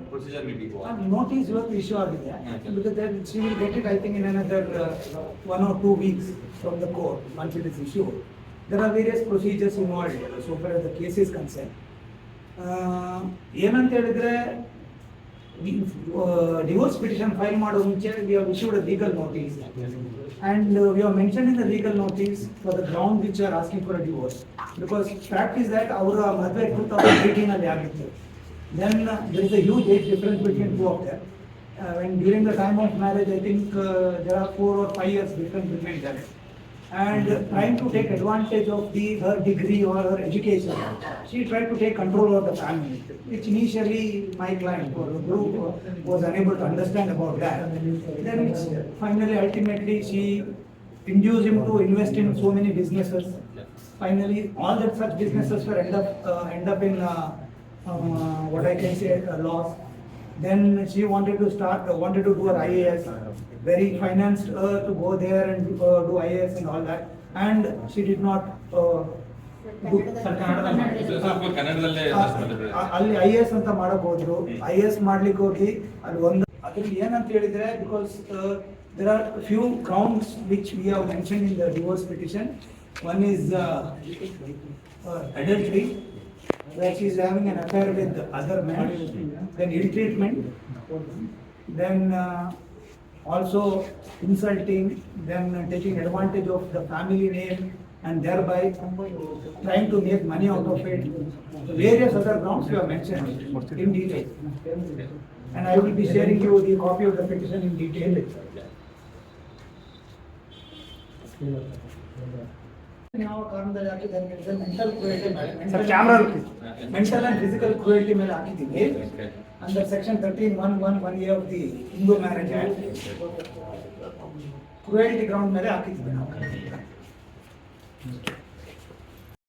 What procedure will be go on? Notice ಇವತ್ತು issue ಆಗಿದೆ Okay. Because that she will get it I think in another one or two weeks from the court once it is issue there are various procedures involve so for the case is concern ಏನಂತ ಹೇಳಿದ್ರೆ divorce petition file ಮಾಡೋ ಮುಂಚೆ we have issued a legal notice and we we mention in the legal notice for the ground which are asking for a divorce because fact is that ಅವರ ಮದುವೆ two thousand ಏಯ್ಟೀನಲ್ಲಿ ಆಗಿತ್ತು. Then uh, there is a huge age difference between two of them. Uh, when during the time of marriage, I think uh, there are four or five years difference between them. And uh, trying to take advantage of the her degree or her education, she tried to take control of the family, which initially my client or the group uh, was unable to understand about that. Then it's finally, ultimately, she induced him to invest in so many businesses. Finally, all that such businesses were end up, uh, end up in, uh, um, uh, what I can say, uh, loss. Then she wanted to start, uh, wanted to do her IAS, very financed her to go there and uh, do IAS and all that. And she did not, uh, do. ಸ್ವಲ್ಪ ಕನ್ನಡದಲ್ಲೇ ಆ- just ಮಾತಾಡ್ರಿ. ಆ- ಅಲ್ಲಿ I S ಅಂತ ಮಾಡಬಹುದು ಹೋದ್ರು I S ಮಾಡ್ಲಿಕ್ಕೆ ಹೋಗಿ ಅಲ್ಲಿ ಒಂದು ಅದ್ರಲ್ಲಿ ಏನಂತ ಹೇಳಿದ್ರೆ because there are few grounds which we have mention in the divorce petition one is adultery where she is having an affair with other men, then ill treatment, then uh, also insulting, then taking advantage of the family name and thereby trying to make money out of it. Various other grounds you have mentioned in detail. And I will be sharing you the copy of the petition in detail. ಯಾವ ಕಾರಣದಲ್ಲಿ ಹಾಕಿದ್ದಾರೆ ಅಂದ್ರೆ mental cruelty ಮೇಲೆ- sir, camera mental and physical cruelty ಮೇಲೆ ಹಾಕಿದ್ದೀವಿ Okay. Under section thirteen one one one A of the Hindu marriage cruelty ground ಮೇಲೆ ಹಾಕಿದ್ದೀವಿ ನಾವು